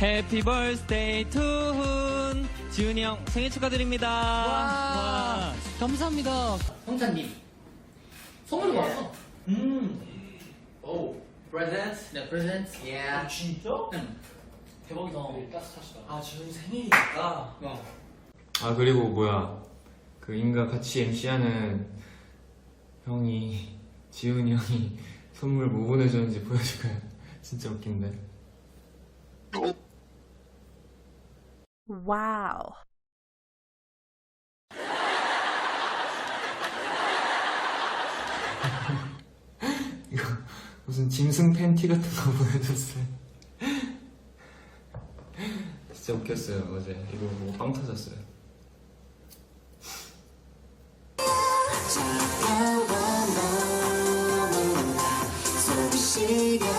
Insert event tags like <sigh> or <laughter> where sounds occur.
해피 벌스데이 투훈 지훈이 형 생일 축하드립니다. 와. 감사합니다. 홍찬님 선물 받았어. 음. 오. 프레젠트. 네, 프레젠트. 아 진짜? 응. 대박이다. 따뜻하시다. 아 지금 생일이니까. 어. 아 그리고 뭐야 그 인가 같이 MC하는 형이 지훈이 형이 선물 뭐 보내줬는지 보여줄까요? <laughs> 진짜 웃긴데 Wow. 이거 무슨 짐승 팬티 같은 거 보여줬어요. 진짜 웃겼어요 어제 이거 보고 빵 터졌어요. 시간